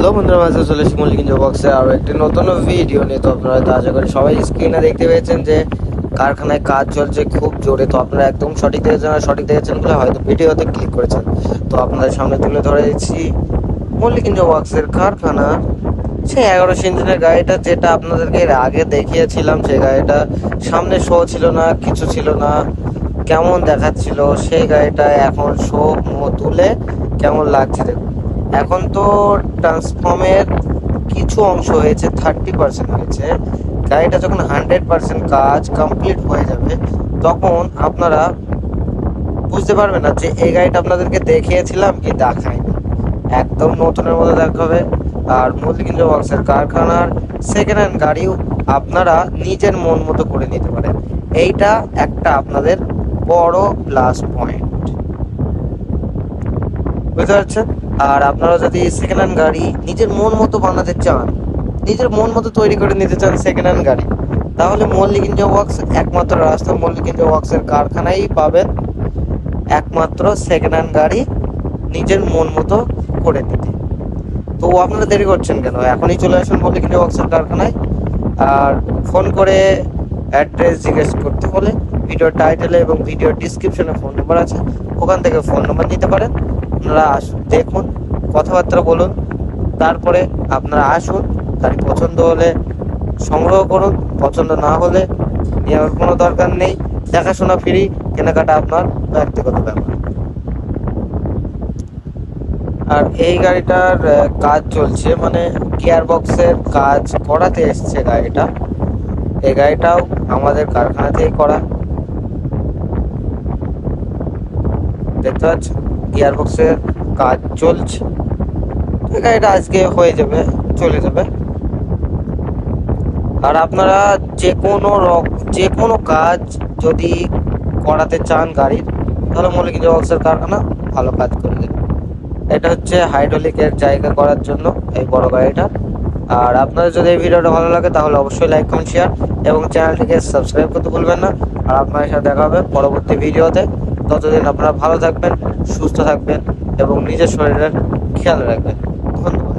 Hello বন্ধুরা মাঝে চলে এসেছি মল্লিক বক্সে আরও একটি নতুন ভিডিও নিয়ে। তো আপনারা আশা করি সবাই স্ক্রিনে দেখতে পেয়েছেন যে, কারখানায় কাজ চলছে খুব জোরে। তো আপনারা একদম সঠিক দেখেছেন আর সঠিক দেখেছেন বলে হয়তো ভিডিওতে ক্লিক করেছেন। তো আপনাদের সামনে তুলে ধরেছি মল্লিক বক্সের কারখানা। সেই এগারোশো ইঞ্জিনের গাড়িটা যেটা আপনাদেরকে এর আগে দেখিয়েছিলাম, সেই গাড়িটা সামনে শো ছিল না, কিছু ছিল না। কেমন দেখাচ্ছিল, সেই গাড়িটা এখন শো তুলে কেমন লাগছে দেখুন। এখন তো ট্রান্সফর্মের কিছু অংশ হয়েছে থার্টি পার্সেন্ট হয়েছে। গাড়িটা যখন হান্ড্রেড পার্সেন্ট কাজ কমপ্লিট হয়ে যাবে, তখন আপনারা বুঝতে পারবেন না যে এই গাড়িটা আপনাদেরকে দেখিয়েছিলাম কি দেখায়নি। একদম নতুনের মতো দেখাবে আর মল্লিকিন্দ্র বক্সের কারখানার সেকেন্ড হ্যান্ড গাড়িও আপনারা নিজের মন মতো করে নিতে পারেন। এইটা একটা আপনাদের বড় প্লাস পয়েন্ট বুঝতে পারছেন আর আপনারা যদি সেকেন্ড হ্যান্ড গাড়ি নিজের মন মতো বানাতে চান, নিজের মন মতো তৈরি করে নিতে চান সেকেন্ড হ্যান্ড গাড়ি, তাহলে মল্লিক ইঞ্জিন ওয়ার্কস একমাত্র রাস্তা। মল্লিক ইঞ্জিন ওয়ার্কসের কারখানায় পাবেন একমাত্র সেকেন্ড হ্যান্ড গাড়ি নিজের মন মতো করে নিতে। তো আপনারা দেরি করছেন কেন? এখনই চলে আসুন মল্লিক ইঞ্জিন ওয়ার্কসের কারখানায়। আর ফোন করে অ্যাড্রেস জিজ্ঞেস করতে হলে, ভিডিওর টাইটেলে এবং ভিডিওর ডিসক্রিপশনে ফোন নাম্বার আছে, ওখান থেকে ফোন নাম্বার নিতে পারেন। আপনারা আসুন, দেখুন, কথাবার্তা বলুন, তারপরে আপনারা আসুন গাড়ি পছন্দ হলে সংগ্রহ করুন, পছন্দ না হলে নেওয়ার কোনো দরকার নেই, দেখাশোনা ফ্রি, কেনাকাটা আপনার ব্যক্তিগত ব্যাপার। আর এই গাড়িটার কাজ চলছে মানে গিয়ার বক্সের কাজ করাতে এসছে গাড়িটা। এই গাড়িটাও আমাদের কারখানাতেই করা। দেখতে পাচ্ছেন গিয়ার বক্সের কাজ চলছে। গাড়িটা আজকে হয়ে যাবে, চলে যাবে। আর আপনারা যে কোনো যে কোনো কাজ যদি করাতে চান গাড়ির, তাহলে মনে কি বক্সের কারখানা ভালো কাজ করে দেবে। এটা হচ্ছে হাইড্রোলিকের জায়গা করার জন্য এই বড় গাড়িটা। আর আপনাদের যদি এই ভিডিওটা ভালো লাগে, তাহলে অবশ্যই লাইক কমেন্ট শেয়ার এবং চ্যানেলটিকে সাবস্ক্রাইব করতে ভুলবেন না। আর আপনাদের সাথে দেখা হবে পরবর্তী ভিডিওতে। ততদিন আপনারা ভালো থাকবেন সুস্থ থাকবেন এবং নিজের শরীরের খেয়াল রাখবেন। ধন্যবাদ।